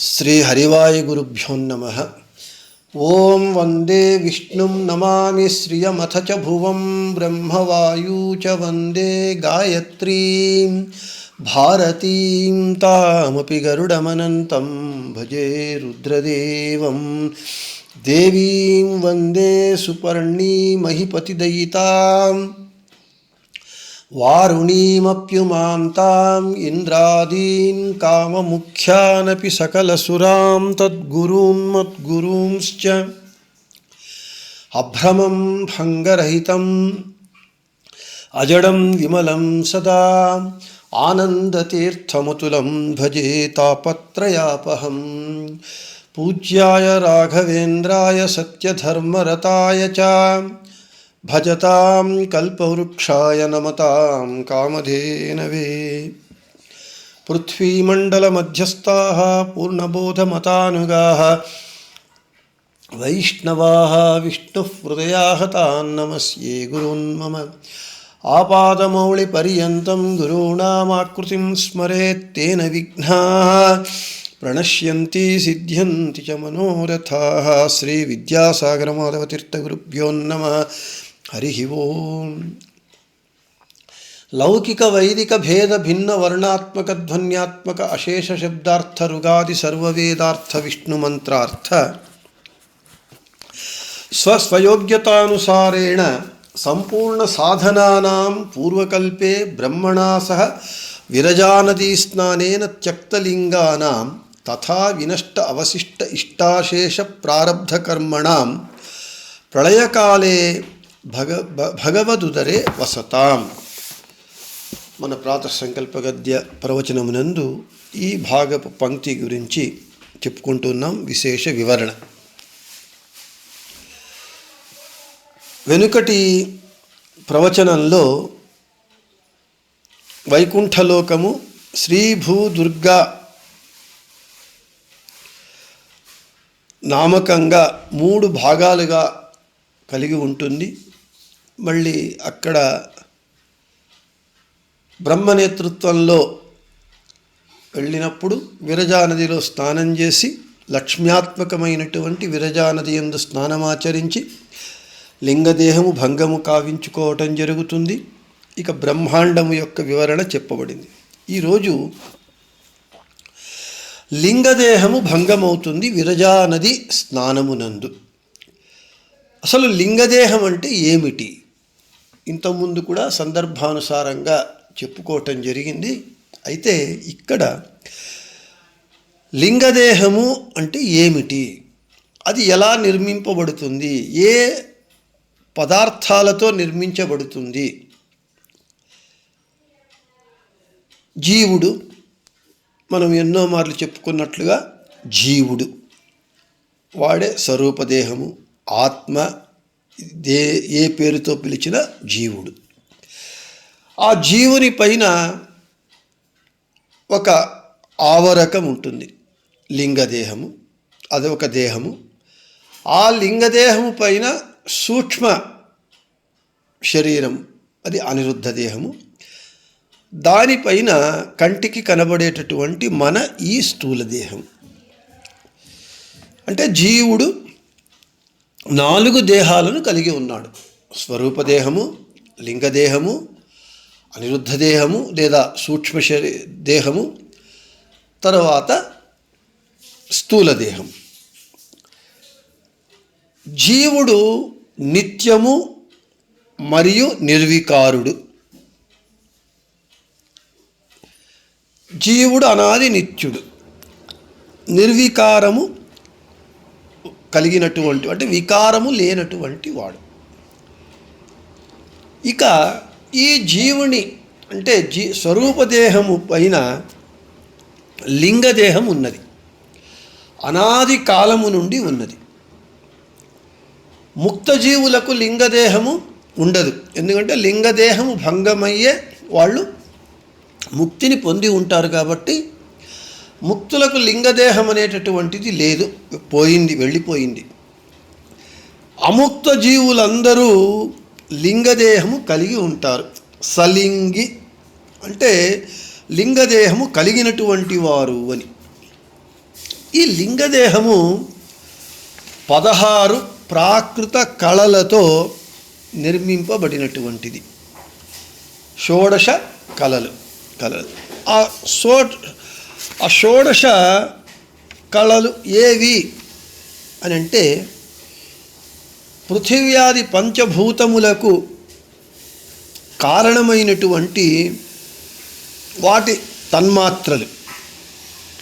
श्रीहरिवायुगुरुभ्यो नमः। ॐ वंदे विष्णुं नमामि श्रियमथ च भुवं ब्रह्मवायू च वंदे गायत्रीं। भारतीं तामपि गरुडमनन्तं भजे रुद्रदेवं। देवीं वंदे सुपर्णीमहिपतिदयिताम्। वारुणीमप्युमां ताम् इन्द्रादीन् काममुख्यानपि सकलसुरां तद्गुरून् मद्गुरूंश्च। अभ्रमं भङ्गरहितम् अजडं विमलं सदा, आनन्दतीर्थमतुलं भजे तापत्रयापहं। पूज्याय राघवेन्द्राय सत्यधर्मरताय च భజతాం కల్పవృక్షాయ నమతాం కామధేనవే. పృథ్వీమండలమధ్యస్థా పూర్ణబోధమతానుగా. వైష్ణవా విష్ణుహృదయాహతాన్ నమస్యే గురున్మమ ఆపాదమౌళిపర్యంతం గురూణామాకృతిం స్మరేత్తేన విఘ్నా. ప్రణశ్యంతి సిద్ధ్యంతి చ మనోరథా. శ్రీ విద్యాసాగరమాధవతీర్థగురుభ్యో నమ. हरि ओम। लौकिक वैदिक भेद भिन्न वर्णात्मक ध्वन्यात्मक अशेष शब्दार्थ रुगादि सर्ववेदार्थ विष्णु मंत्रार्थ। स्वस्वयोग्यतानुसारेण संपूर्ण साधनानां पूर्वकल्पे ब्रह्मणा सह विरजानदी स्नानेन त्यक्तलिङ्गानां तथा विनष्ट अवशिष्ट इष्टाशेष प्रारब्धकर्मणां प्रलयकाले భగ భ- భగవదుదరే వసతాం. మన ప్రాత సంకల్ప గద్య ప్రవచనమునందు ఈ భాగపు పంక్తి గురించి చెప్పుకుంటున్నాం విశేష వివరణ. వెనుకటి ప్రవచనంలో వైకుంఠలోకము శ్రీ నామకంగా మూడు భాగాలుగా కలిగి ఉంటుంది. మళ్ళీ అక్కడ బ్రహ్మ నేతృత్వంలో వెళ్ళినప్పుడు విరజానదిలో స్నానం చేసి లక్ష్మ్యాత్మకమైనటువంటి విరజానది ఎందు స్నానమాచరించి లింగదేహము భంగము కావించుకోవటం జరుగుతుంది. ఇక బ్రహ్మాండము యొక్క వివరణ చెప్పబడింది. ఈరోజు లింగదేహము భంగమవుతుంది విరజానది స్నానమునందు. అసలు లింగదేహం అంటే ఏమిటి? ఇంతకుముందు కూడా సందర్భానుసారంగా చెప్పుకోవటం జరిగింది. అయితే ఇక్కడ లింగదేహము అంటే ఏమిటి? అది ఎలా నిర్మింపబడుతుంది? ఏ పదార్థాలతో నిర్మించబడుతుంది? జీవుడు మనం ఎన్నో మార్లు చెప్పుకున్నట్లుగా జీవుడు వాడే స్వరూపదేహము ఆత్మ దే ఏ పేరుతో పిలిచిన జీవుడు. ఆ జీవుని పైన ఒక ఆవరకం ఉంటుంది. లింగదేహము. అది ఒక దేహము. ఆ లింగదేహము పైన సూక్ష్మ శరీరం అది అనిరుద్ధ దేహము. దానిపైన కంటికి కనబడేటటువంటి మన ఈ స్థూల దేహం. అంటే జీవుడు నాలుగు దేహాలను కలిగి ఉన్నాడు. స్వరూపదేహము లింగదేహము అనిరుద్ధ దేహము లేదా సూక్ష్మ శరీ దేహము తర్వాత స్థూల దేహం. జీవుడు నిత్యము మరియు నిర్వికారుడు. జీవుడు అనాది నిత్యుడు. నిర్వికారము కలిగినటువంటి అంటే వికారము లేనటువంటి వాడు. ఇక ఈ జీవుని అంటే జీ స్వరూపదేహము పైన లింగదేహం ఉన్నది. అనాది కాలము నుండి ఉన్నది. ముక్త జీవులకు లింగదేహము ఉండదు. ఎందుకంటే లింగదేహము భంగమయ్యే వాళ్ళు ముక్తిని పొంది ఉంటారు కాబట్టి ముక్తులకు లింగదేహం అనేటటువంటిది లేదు. పోయింది వెళ్ళిపోయింది. అముక్త జీవులందరూ లింగదేహము కలిగి ఉంటారు. సలింగి అంటే లింగదేహము కలిగినటువంటి వారు అని. ఈ లింగదేహము పదహారు ప్రాకృత కళలతో నిర్మింపబడినటువంటిది. షోడశ కళలు కళలు. ఆ షో ఆ షోడశ కళలు ఏవి అని అంటే పృథివ్యాది పంచభూతములకు కారణమైనటువంటి వాటి తన్మాత్రలు.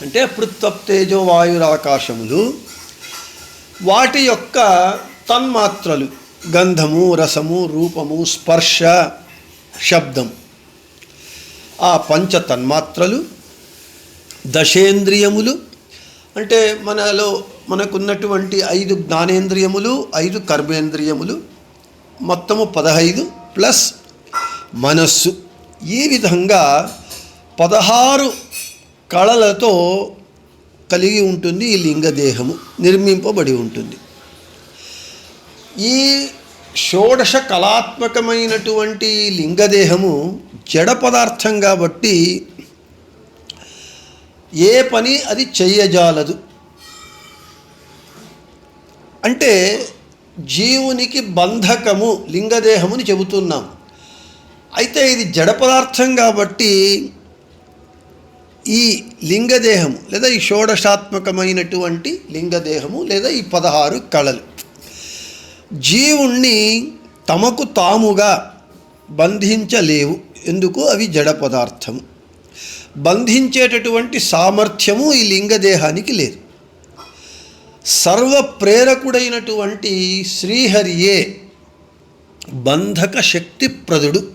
అంటే పృత్వప్తేజో వాయురాకాశములు వాటి యొక్క తన్మాత్రలు గంధము రసము రూపము స్పర్శ శబ్దం ఆ పంచ తన్మాత్రలు దశేంద్రియములు అంటే మనలో మనకున్నటువంటి ఐదు జ్ఞానేంద్రియములు ఐదు కర్మేంద్రియములు మొత్తము పదహైదు ప్లస్ మనస్సు. ఈ విధంగా పదహారు కళలతో కలిగి ఉంటుంది ఈ లింగదేహము నిర్మింపబడి ఉంటుంది. ఈ షోడశ కళాత్మకమైనటువంటి లింగదేహము జడ పదార్థం కాబట్టి ఏ పని అది చెయ్యజాలదు. అంటే జీవునికి బంధకము లింగదేహముని చెబుతున్నాం. అయితే ఇది జడ పదార్థం కాబట్టి ఈ లింగదేహము లేదా ఈ షోడశాత్మకమైనటువంటి లింగదేహము లేదా ఈ పదహారు కళలు. జీవుణ్ణి తమకు తాముగా బంధించలేవు. ఎందుకు? అవి జడ పదార్థము. బంధించేటటువంటి సామర్థ్యము ఈ లింగదేహానికి లేదు. సర్వ ప్రేరకుడైనటువంటి శ్రీహరియే బంధక శక్తిప్రదుడు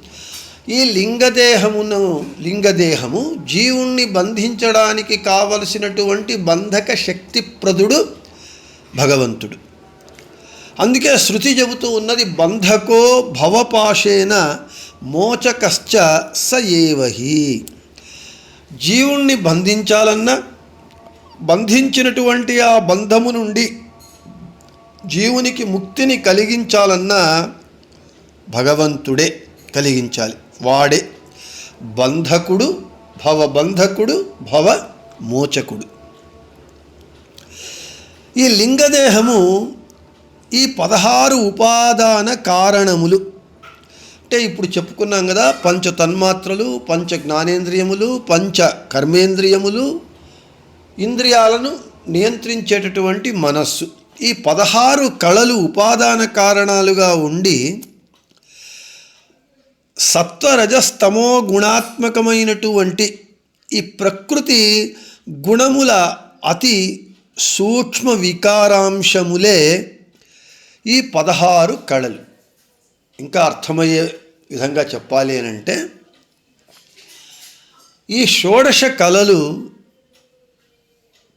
ఈ లింగదేహమును లింగదేహము జీవుణ్ణి బంధించడానికి కావలసినటువంటి బంధక శక్తిప్రదుడు భగవంతుడు. అందుకే శృతి చెబుతూ ఉన్నది బంధకో భవపాశేన మోచకశ్చ స జీవుణ్ణి బంధించాలన్నా బంధించినటువంటి ఆ బంధము నుండి జీవునికి ముక్తిని కలిగించాలన్నా భగవంతుడే కలిగించాలి. వాడే బంధకుడు భవబంధకుడు భవ మోచకుడు ఈ లింగదేహము ఈ పదహారు ఉపాదాన కారణములు అంటే ఇప్పుడు చెప్పుకున్నాం కదా పంచ తన్మాత్రలు పంచ జ్ఞానేంద్రియములు పంచ కర్మేంద్రియములు ఇంద్రియాలను నియంత్రించేటటువంటి మనస్సు. ఈ పదహారు కళలు ఉపాదాన కారణాలుగా ఉండి సత్వరజస్తమో గుణాత్మకమైనటువంటి ఈ ప్రకృతి గుణముల అతి సూక్ష్మ వికారాంశములే ఈ పదహారు కళలు. ఇంకా అర్థమయ్యే విధంగా చెప్పాలి అని అంటే ఈ షోడశ కళలు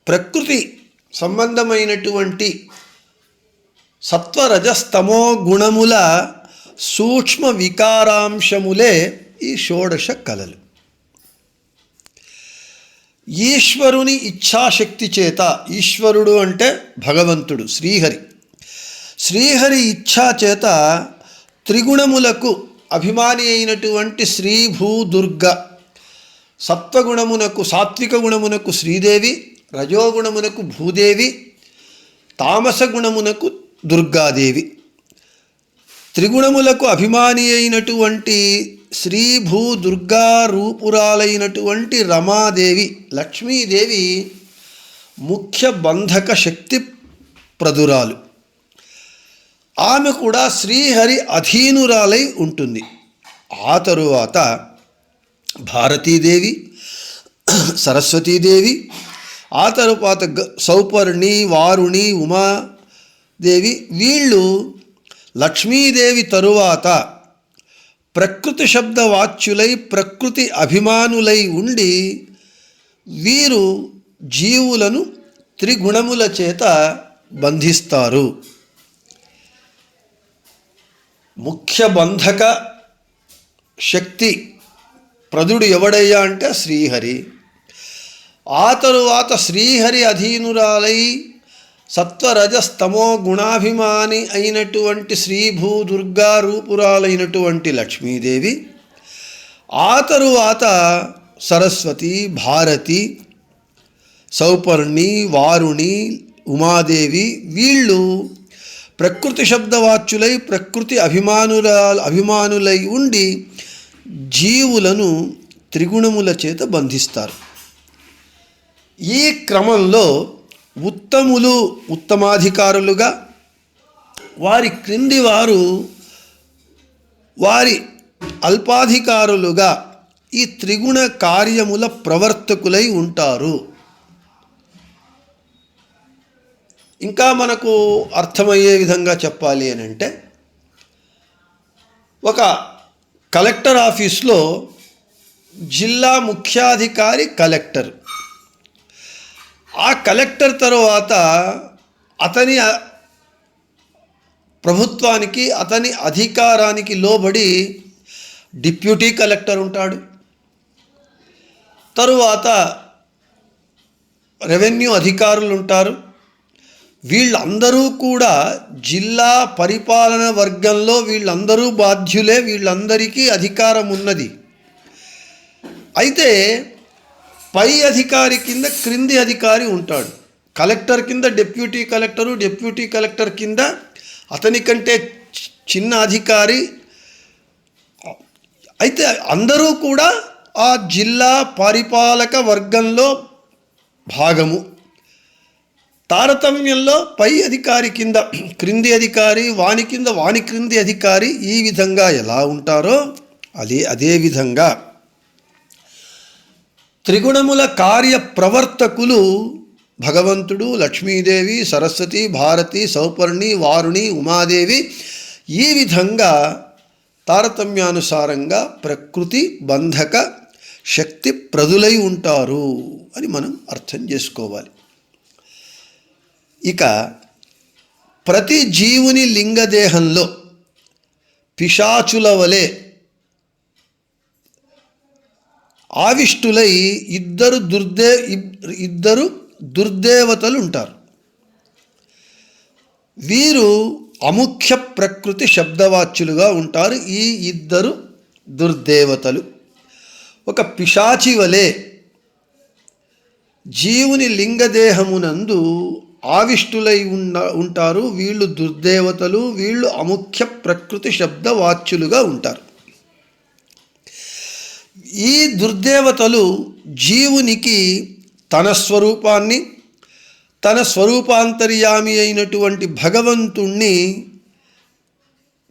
ప్రకృతి సంబంధమైనటువంటి సత్వరజస్తమో గుణముల సూక్ష్మ వికారాంశములే ఈ షోడశ కళలు. ఈశ్వరుని ఇచ్ఛాశక్తి చేత ఈశ్వరుడు అంటే భగవంతుడు శ్రీహరి. శ్రీహరి ఇచ్ఛా చేత త్రిగుణములకు అభిమాని అయినటువంటి శ్రీ భూ దుర్గ సత్వగుణమునకు సాత్విక గుణమునకు శ్రీదేవి రజోగుణమునకు భూదేవి తామస గుణమునకు దుర్గాదేవి. త్రిగుణములకు అభిమాని అయినటువంటి శ్రీ భూ దుర్గా రూపురాలైనటువంటి రమాదేవి లక్ష్మీదేవి ముఖ్య బంధక శక్తి ప్రదురాలు. ఆమె కూడా శ్రీహరి అధీనురాలై ఉంటుంది. ఆ తరువాత భారతీదేవి సరస్వతీదేవి ఆ తరువాత గ- సౌపర్ణి వారుణి ఉమాదేవి వీళ్ళు లక్ష్మీదేవి తరువాత ప్రకృతి శబ్ద వాచ్యులై ప్రకృతి అభిమానులై ఉండి వీరు జీవులను త్రిగుణముల చేత బంధిస్తారు. ముఖ్య బంధక శక్తి ప్రదుడు ఎవడయ్యా అంటే శ్రీహరి. ఆ తరువాత శ్రీహరి అధీనురాలై సత్వరజస్తమో గుణాభిమాని అయినటువంటి శ్రీభూ దుర్గా రూపురాలైనటువంటి లక్ష్మీదేవి. ఆ తరువాత సరస్వతి భారతి సౌపర్ణి వారుణి ఉమాదేవి వీళ్ళు ప్రకృతి శబ్దవాచ్యులై ప్రకృతి అభిమానుల అభిమానులై ఉండి జీవులను త్రిగుణముల చేత బంధిస్తారు. ఈ క్రమంలో ఉత్తములు ఉత్తమాధికారులుగా వారి క్రింది వారు వారి అల్పాధికారులుగా ఈ త్రిగుణ కార్యముల ప్రవర్తకులై ఉంటారు. ఇంకా మనకు అర్థమయ్యే విధంగా చెప్పాలి అని అంటే ఒక కలెక్టర్ ఆఫీస్లో జిల్లా ముఖ్యాధికారి కలెక్టర్. ఆ కలెక్టర్ తర్వాత అతని ప్రభుత్వానికి అతని అధికారానికి లోబడి డిప్యూటీ కలెక్టర్ ఉంటాడు. తరువాత రెవెన్యూ అధికారులు ఉంటారు. వీళ్ళందరూ కూడా జిల్లా పరిపాలన వర్గంలో వీళ్ళందరూ బాధ్యులే వీళ్ళందరికీ అధికారం ఉన్నది. అయితే పై అధికారి కింద క్రింది అధికారి ఉంటాడు. కలెక్టర్ కింద డిప్యూటీ కలెక్టరు డిప్యూటీ కలెక్టర్ కింద అతని కంటే చి- చిన్న అధికారి. అయితే అందరూ కూడా ఆ జిల్లా పరిపాలక వర్గంలో భాగము. తారతమ్యంలో పై అధికారి కింద క్రింది అధికారి వాని కింద వాని క్రింది అధికారి ఈ విధంగా ఎలా ఉంటారో అదే అదే విధంగా త్రిగుణముల కార్య ప్రవర్తకులు భగవంతుడు లక్ష్మీదేవి సరస్వతి భారతి సౌపర్ణి వారుణి ఉమాదేవి ఈ విధంగా తారతమ్యానుసారంగా ప్రకృతి బంధక శక్తి ప్రదులై ఉంటారు అని మనం అర్థం చేసుకోవాలి. ఇక ప్రతి జీవుని లింగదేహంలో పిశాచుల వలె ఆవిష్టులై ఇద్దరు దుర్దే ఇద్దరు దుర్దేవతలు ఉంటారు. వీరు అముఖ్య ప్రకృతి శబ్దవాచ్యులుగా ఉంటారు. ఈ ఇద్దరు దుర్దేవతలు. ఒక పిశాచి వలె జీవుని లింగదేహమునందు ఆవిష్టులై ఉన్న ఉంటారు. వీళ్ళు దుర్దేవతలు వీళ్ళు అముఖ్య ప్రకృతి శబ్దవాచ్యులుగా ఉంటారు. ఈ దుర్దేవతలు జీవునికి తన స్వరూపాన్ని తన స్వరూపాంతర్యామి అయినటువంటి భగవంతుణ్ణి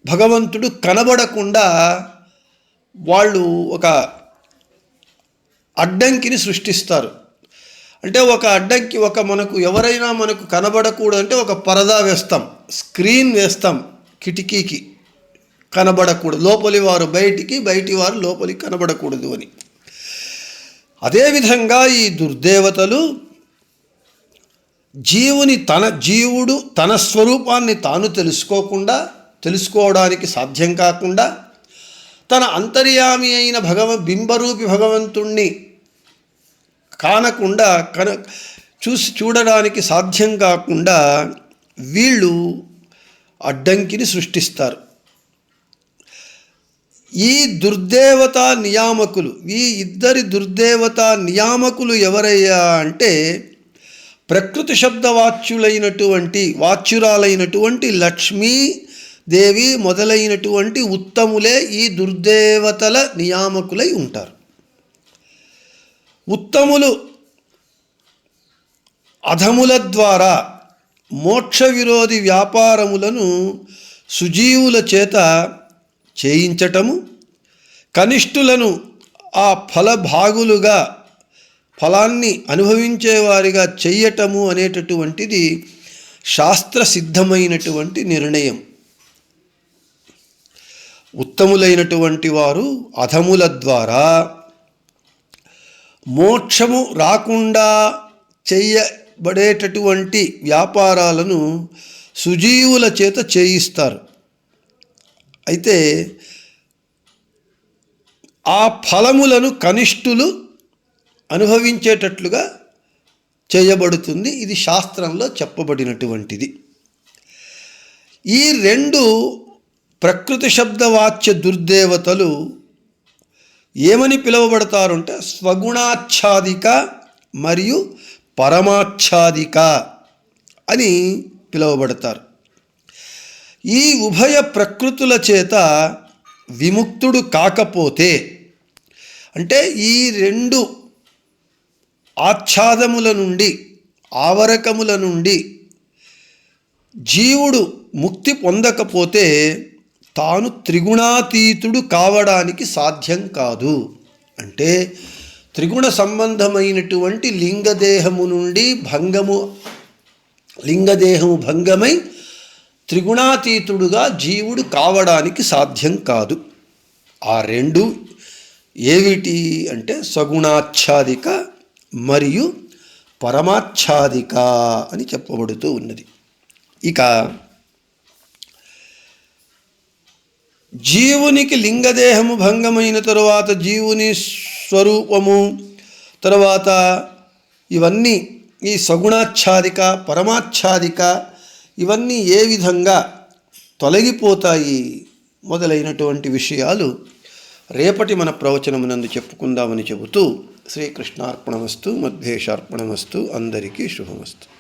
భగవంతుడు కనబడకుండా వాళ్ళు ఒక అడ్డంకిని సృష్టిస్తారు. అంటే ఒక అడ్డంకి ఒక మనకు ఎవరైనా మనకు కనబడకూడదంటే ఒక పరదా వేస్తాం. స్క్రీన్ వేస్తాం కిటికీకి. కనబడకూడదు. లోపలి వారు బయటికి బయటి వారు లోపలికి కనబడకూడదు అని. అదేవిధంగా ఈ దుర్దేవతలు జీవుని తన జీవుడు తన స్వరూపాన్ని తాను తెలుసుకోకుండా తెలుసుకోవడానికి సాధ్యం కాకుండా తన అంతర్యామి అయిన భగవ బింబరూపి భగవంతుణ్ణి కానకుండా కన చూసి చూడడానికి సాధ్యం కాకుండా వీళ్ళు అడ్డంకిని సృష్టిస్తారు. ఈ దుర్దేవత నియామకులు ఈ ఇద్దరి దుర్దేవత నియామకులు ఎవరయ్యా అంటే ప్రకృతి శబ్దవాచ్యులైనటువంటి వాచ్యురాలైనటువంటి లక్ష్మీ దేవి మొదలైనటువంటి ఉత్తములే ఈ దుర్దేవతల నియామకులై ఉంటారు. ఉత్తములు అధముల ద్వారా మోక్ష విరోధి వ్యాపారములను సుజీవుల చేత చేయించటము కనిష్ఠులను ఆ ఫలభాగులుగా ఫలాన్ని అనుభవించేవారిగా చెయ్యటము అనేటటువంటిది శాస్త్ర సిద్ధమైనటువంటి నిర్ణయం. ఉత్తములైనటువంటి వారు అధముల ద్వారా మోక్షము రాకుండా చేయబడేటటువంటి వ్యాపారాలను సుజీవుల చేత చేయిస్తారు. అయితే ఆ ఫలములను కనిష్ఠులు అనుభవించేటట్లుగా చేయబడుతుంది. ఇది శాస్త్రంలో చెప్పబడినటువంటిది. ఈ రెండు ప్రకృతి శబ్దవాచ్య దుర్దేవతలు ఏమని పిలువబడతారంటే స్వగుణాచ్ఛాదిక మరియు పరమాచ్ఛాదిక అని పిలువబడతారు. ఈ ఉభయ ప్రకృతుల చేత విముక్తుడు కాకపోతే అంటే ఈ రెండు ఆచ్ఛాదముల నుండి ఆవరకముల నుండి జీవుడు ముక్తి పొందకపోతే తాను త్రిగుణాతీతుడు కావడానికి సాధ్యం కాదు. అంటే త్రిగుణ సంబంధమైనటువంటి లింగదేహము నుండి భంగము లింగదేహము భంగమై త్రిగుణాతీతుడుగా జీవుడు కావడానికి సాధ్యం కాదు. ఆ రెండు ఏమిటి అంటే సగుణాచ్ఛాదిక మరియు పరమాచ్ఛాదిక అని చెప్పబడుతూ ఉన్నది. ఇక జీవునికి లింగదేహము భంగమైన తరువాత జీవుని స్వరూపము తరువాత ఇవన్నీ ఈ సగుణాచ్ఛాదిక పరమాచ్ఛాదిక ఇవన్నీ ఏ విధంగా తొలగిపోతాయి మొదలైనటువంటి విషయాలు రేపటి మన ప్రవచనమునందు చెప్పుకుందామని చెబుతూ శ్రీకృష్ణార్పణమస్తు మధ్వేషార్పణమస్తు అందరికీ శుభమస్తు.